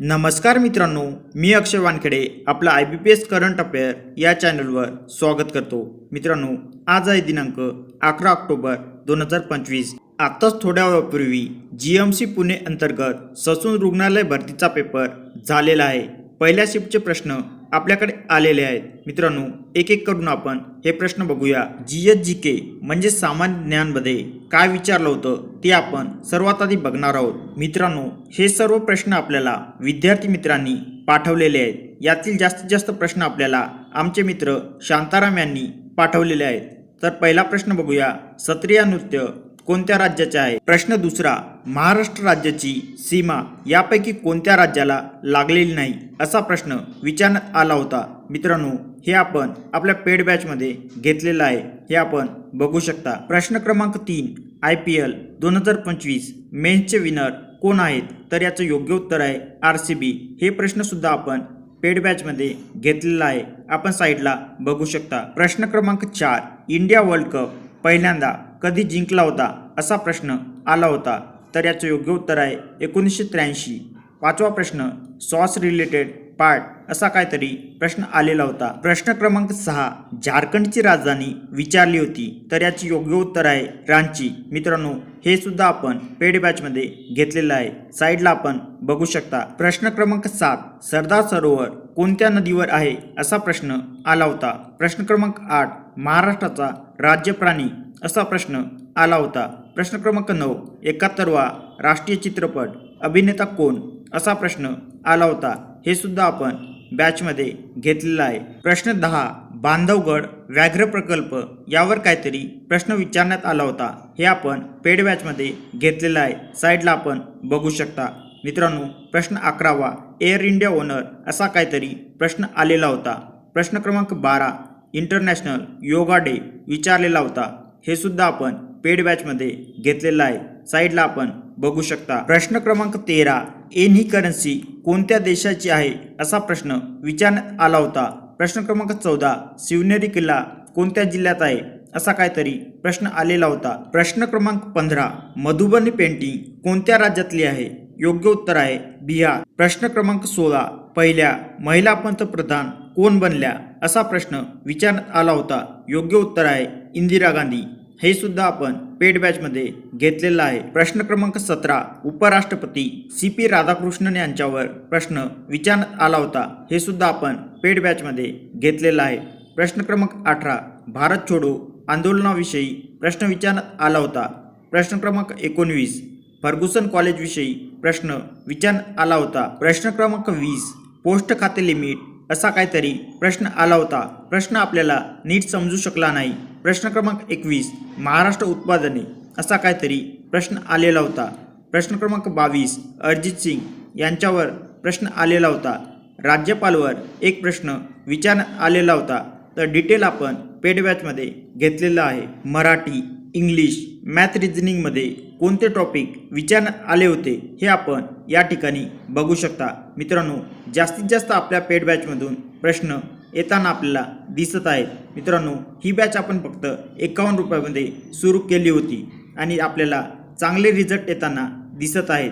नमस्कार मित्रांनो मी अक्षय वानखेडे आपला I B P S current affair या चॅनलवर स्वागत करतो. मित्रांनो आज आहे दिनांक अकरा ऑक्टोबर दोन हजार पंचवीस. आत्ताच थोड्या वेळापूर्वी जी एम सी पुणे अंतर्गत ससून रुग्णालय भरतीचा पेपर झालेला आहे. पहिल्या शिफ्टचे प्रश्न आपल्याकडे आलेले आहेत. मित्रांनो एक एक करून आपण हे प्रश्न बघूया. जी एच जी के म्हणजे सामान्य ज्ञानमध्ये काय विचारलं होतं? ते आपण सर्वात आधी बघणार आहोत. मित्रांनो हे सर्व प्रश्न आपल्याला विद्यार्थी मित्रांनी पाठवलेले आहेत. यातील जास्तीत जास्त प्रश्न आपल्याला आमचे मित्र शांताराम यांनी पाठवलेले आहेत. तर पहिला प्रश्न बघूया. सत्रिया नृत्य कोणत्या राज्याचे आहे? प्रश्न दुसरा महाराष्ट्र राज्याची सीमा यापैकी कोणत्या राज्याला लागलेली नाही? असा प्रश्न विचारण्यात आला होता. मित्रांनो हे आपण आपल्या पेड बॅचमध्ये घेतलेलं आहे. हे आपण बघू शकता. प्रश्न क्रमांक तीन आय पी एल दोन हजार पंचवीस मेन्सचे विनर कोण आहेत? तर याचं योग्य उत्तर आहे आर सी बी. हे प्रश्नसुद्धा आपण पेड बॅचमध्ये घेतलेला आहे. आपण साईडला बघू शकता. प्रश्न क्रमांक चार इंडिया वर्ल्ड कप पहिल्यांदा कधी जिंकला होता? असा प्रश्न आला होता. तर याचं योग्य उत्तर आहे एकोणीसशे त्र्याऐंशी. पाचवा प्रश्न सॉस रिलेटेड पार्ट असा काहीतरी प्रश्न आलेला होता. प्रश्न क्रमांक सहा झारखंडची राजधानी विचारली होती. तर याची योग्य उत्तर आहे रांची. मित्रांनो हे सुद्धा आपण पेड बॅचमध्ये घेतलेलं आहे. साईडला आपण बघू शकता. प्रश्न क्रमांक सात सरदार सरोवर कोणत्या नदीवर आहे असा प्रश्न आला होता. प्रश्न क्रमांक आठ महाराष्ट्राचा राज्य प्राणी असा प्रश्न आला होता. प्रश्न क्रमांक नऊ एकाहत्तरवा राष्ट्रीय चित्रपट अभिनेता कोण असा प्रश्न आला होता. हे सुद्धा आपण बॅचमध्ये घेतलेला आहे. प्रश्न दहा बांधवगड व्याघ्र प्रकल्प यावर काहीतरी प्रश्न विचारण्यात आला होता. हे आपण पेड बॅचमध्ये घेतलेला आहे. साईडला आपण बघू शकता. मित्रांनो प्रश्न अकरावा एअर इंडिया ओनर असा काहीतरी प्रश्न आलेला होता. प्रश्न क्रमांक बारा इंटरनॅशनल योगा डे विचारलेला होता. हे सुद्धा आपण पेड बॅचमध्ये घेतलेला आहे. साईडला आपण बघू शकता प्रश्न क्रमांक तेरा एन ही करन्सी कोणत्या देशाची आहे असा प्रश्न विचारण्यात आला होता. प्रश्न क्रमांक चौदा शिवनेरी किल्ला कोणत्या जिल्ह्यात आहे असा काहीतरी प्रश्न आलेला होता. प्रश्न क्रमांक पंधरा मधुबनी पेंटिंग कोणत्या राज्यातली आहे? योग्य उत्तर आहे बिहार. प्रश्न क्रमांक सोळा पहिल्या महिला पंतप्रधान कोण बनल्या असा प्रश्न विचारण्यात आला होता. योग्य उत्तर आहे इंदिरा गांधी. हे सुद्धा आपण पेड बॅचमध्ये घेतलेलं आहे. प्रश्न क्रमांक सतरा उपराष्ट्रपती सी पी राधाकृष्णन यांच्यावर प्रश्न विचारण्यात आला होता. हे सुद्धा आपण पेड बॅचमध्ये घेतलेलं आहे. प्रश्न क्रमांक अठरा भारत छोडो आंदोलनाविषयी प्रश्न विचारण्यात आला होता. प्रश्न क्रमांक एकोणवीस फर्गुसन कॉलेजविषयी प्रश्न विचारण्यात आला होता. प्रश्न क्रमांक वीस पोस्ट खाते लिमिट असा काहीतरी प्रश्न आला होता. प्रश्न आपल्याला नीट समजू शकला नाही. प्रश्न क्रमांक एकवीस महाराष्ट्र उत्पादने असा काहीतरी प्रश्न आलेला होता. प्रश्न क्रमांक बावीस अरिजित सिंग यांच्यावर प्रश्न आलेला होता. राज्यपालवर एक प्रश्न विचारण्यात आलेला होता. तर डिटेल आपण पेड बॅचमध्ये घेतलेलं आहे. मराठी इंग्लिश मॅथ रिझनिंगमध्ये कोणते टॉपिक विचारण्यात आले होते हे आपण या ठिकाणी बघू शकता. मित्रांनो जास्तीत जास्त आपल्या पेड बॅचमधून प्रश्न येताना आपल्याला दिसत आहेत. मित्रांनो ही बॅच आपण फक्त एकावन्न रुपयामध्ये सुरू केली होती आणि आपल्याला चांगले रिझल्ट येताना दिसत आहेत.